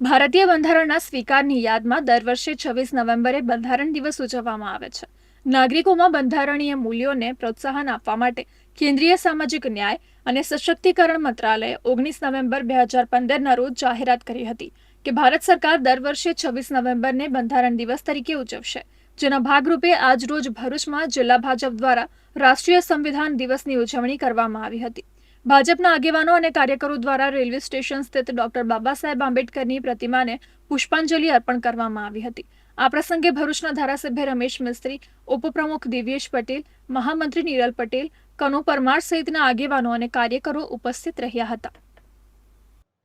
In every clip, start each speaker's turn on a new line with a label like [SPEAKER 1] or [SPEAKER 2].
[SPEAKER 1] ભારતીય બંધારણના સ્વીકારની યાદમાં દર વર્ષે છવ્વીસ નવેમ્બરે બંધારણ દિવસ ઉજવવામાં આવે છે. નાગરિકોમાં બંધારણીય મૂલ્યોને પ્રોત્સાહન આપવા માટે કેન્દ્રીય સામાજિક ન્યાય અને સશક્તિકરણ મંત્રાલયે ઓગણીસ નવેમ્બર બે હજાર પંદરના રોજ જાહેરાત કરી હતી કે ભારત સરકાર દર વર્ષે છવ્વીસ નવેમ્બરને બંધારણ દિવસ તરીકે ઉજવશે. જેના ભાગરૂપે આજ રોજ ભરૂચમાં જિલ્લા ભાજપ દ્વારા રાષ્ટ્રીય સંવિધાન દિવસની ઉજવણી કરવામાં આવી હતી. ભાજપના આગેવાનો અને કાર્યકરો દ્વારા રેલવે સ્ટેશન સ્થિત ડોક્ટર બાબા સાહેબ આંબેડકરની પ્રતિમાને પુષ્પાંજલિ અર્પણ કરવામાં આવી હતી. આ પ્રસંગે ભરૂચના ધારાસભ્ય રમેશ મિસ્ત્રી, ઉપપ્રમુખ દિવ્યેશ પટેલ, મહામંત્રી નીરલ પટેલ, કનુ પરમાર સહિતના આગેવાનો અને કાર્યકરો ઉપસ્થિત રહ્યા હતા.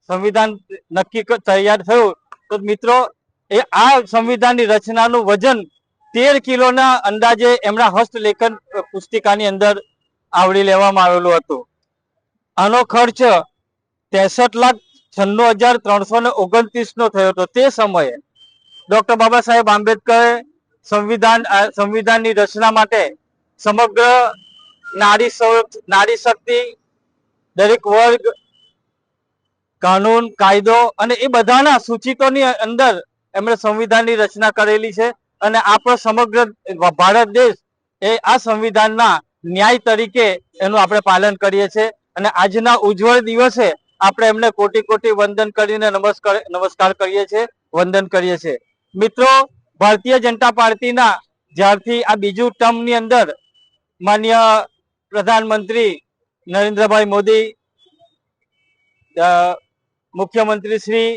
[SPEAKER 2] સંવિધાન નક્કી તૈયાર થયું. તો મિત્રો, એ આ સંવિધાનની રચનાનું વજન તેર કિલોના અંદાજે એમના હસ્તલેખન પુસ્તિકાની અંદર આવરી લેવામાં આવેલું હતું. આનો ખર્ચ ત્રેસઠ લાખ છન્નું હજાર ત્રણસો ને ઓગણત્રીસ નો થયો હતો તે સમયે. ડોક્ટર બાબા સાહેબ આંબેડકરે સંવિધાન સંવિધાનની રચના માટે સમગ્ર નારી નારી શક્તિ, દરેક વર્ગ, કાનૂન, કાયદો અને એ બધાના સૂચિતોની અંદર એમણે સંવિધાનની રચના કરેલી છે અને આપણો સમગ્ર ભારત દેશ એ આ સંવિધાનના ન્યાય તરીકે એનું આપણે પાલન કરીએ છીએ. અને આજના ઉજ્જવળ દિવસે આપણે એમને કોટી કોટી વંદન કરીને નમસ્કાર નમસ્કાર કરીએ છીએ, વંદન કરીએ છીએ. મિત્રો, ભારતીય જનતા પાર્ટીના જ્યારથી આ બીજું ટર્મની અંદર માન્ય પ્રધાનમંત્રી નરેન્દ્રભાઈ મોદી મુખ્યમંત્રી શ્રી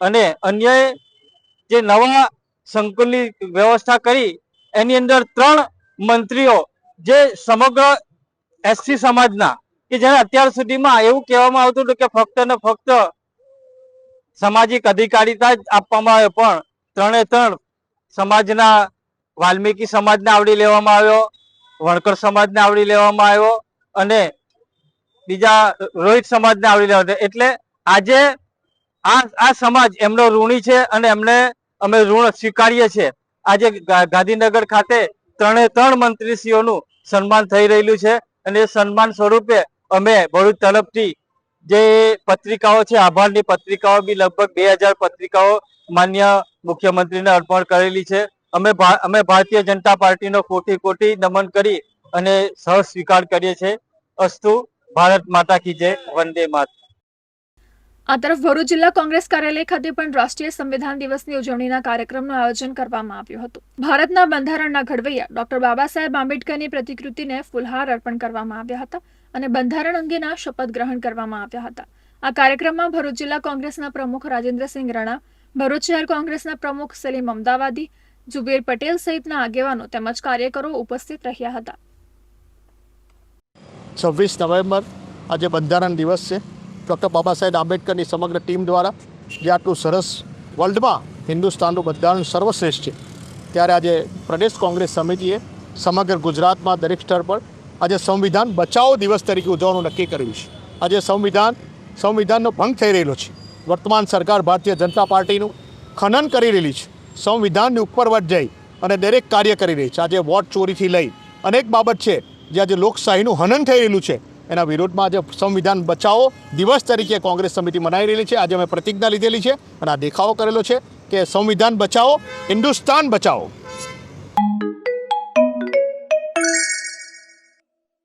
[SPEAKER 2] અને અન્ય જે નવા સંકુલની વ્યવસ્થા કરી, એની અંદર ત્રણ મંત્રીઓ જે સમગ્ર એસસી સમાજના કે જેને અત્યાર સુધીમાં એવું કહેવામાં આવતું હતું કે ફક્ત ને ફક્ત સામાજિક અધિકારીતા જ આપવામાં આવે, પણ ત્રણે ત્રણ સમાજના, વાલ્મીકી સમાજને આવડી લેવામાં આવ્યો, વણકર સમાજને આવડી લેવામાં આવ્યો અને બીજા રોહિત સમાજને આવડી લેવા એટલે આજે આ આ સમાજ એમનો ઋણી છે અને એમને અમે ઋણ સ્વીકારીએ છીએ. આજે ગાંધીનગર ખાતે ત્રણે ત્રણ મંત્રીશ્રીઓનું સન્માન થઈ રહેલું છે અને એ સન્માન સ્વરૂપે અમે ભરૂચ તરફથી જે પત્રિકાઓ છે, આભારની પત્રિકાઓ બી લગભગ બે હજાર પત્રિકાઓ માન્ય મુખ્યમંત્રીને અર્પણ કરેલી છે. અમે અમે ભારતીય જનતા પાર્ટીનો કોટી કોટી નમન કરી અને સહ સ્વીકાર કરીએ છીએ. અસ્તુ, ભારત માતા કી જય, વંદે માત.
[SPEAKER 1] આ તરફ ભરૂચ જિલ્લા કોંગ્રેસ કાર્યાલય ખાતે પણ રાષ્ટ્રીય સંવિધાન દિવસની ઉજવણીના કાર્યક્રમનું આયોજન કરવામાં આવ્યું હતું. ભારતના બંધારણના ઘડવૈયા ડોક્ટર બાબા સાહેબ આંબેડકરની પ્રતિકૃતિને ફુલહાર અર્પણ કરવામાં આવ્યા હતા. અને બંધારણ અંગેના શપથ ગ્રહણ કરવામાં આવ્યા હતા. આ કાર્યક્રમમાં ભરૂચ જિલ્લા કોંગ્રેસના પ્રમુખ રાજેન્દ્રસિંહ રણા, ભરૂચ શહેર કોંગ્રેસના પ્રમુખ સલીમ અમદાવાદી જુબેર પટેલ સહિતના આગેવાનો તેમજ કાર્યકરો ઉપસ્થિત રહ્યા હતા.
[SPEAKER 3] છવ્વીસ નવેમ્બર આજે બંધારણ દિવસ છે. ડૉક્ટર બાબા સાહેબ આંબેડકરની સમગ્ર ટીમ દ્વારા જે આટલું સરસ વર્લ્ડમાં હિન્દુસ્તાનનું બંધારણ સર્વશ્રેષ્ઠ છે. ત્યારે આજે પ્રદેશ કોંગ્રેસ સમિતિએ સમગ્ર ગુજરાતમાં દરેક સ્તર પર આજે સંવિધાન બચાવો દિવસ તરીકે ઉજવવાનું નક્કી કર્યું છે. આજે સંવિધાન, સંવિધાનનો ભંગ થઈ રહેલો છે. વર્તમાન સરકાર ભારતીય જનતા પાર્ટીનું ખનન કરી રહેલી છે. સંવિધાનની ઉપર વટ જઈ અને દરેક કાર્ય કરી રહી છે. આજે વોટ ચોરીથી લઈ અનેક બાબત છે જે આજે લોકશાહીનું હનન થઈ રહેલું છે. એના વિરોધમાં આજે સંવિધાન બચાવો દિવસ તરીકે કોંગ્રેસ સમિતિ મનાવી રહેલી છે. આજે અમે પ્રતિજ્ઞા લીધેલી છે અને આ દેખાવો કરેલો છે કે સંવિધાન બચાવો, હિન્દુસ્તાન બચાવો.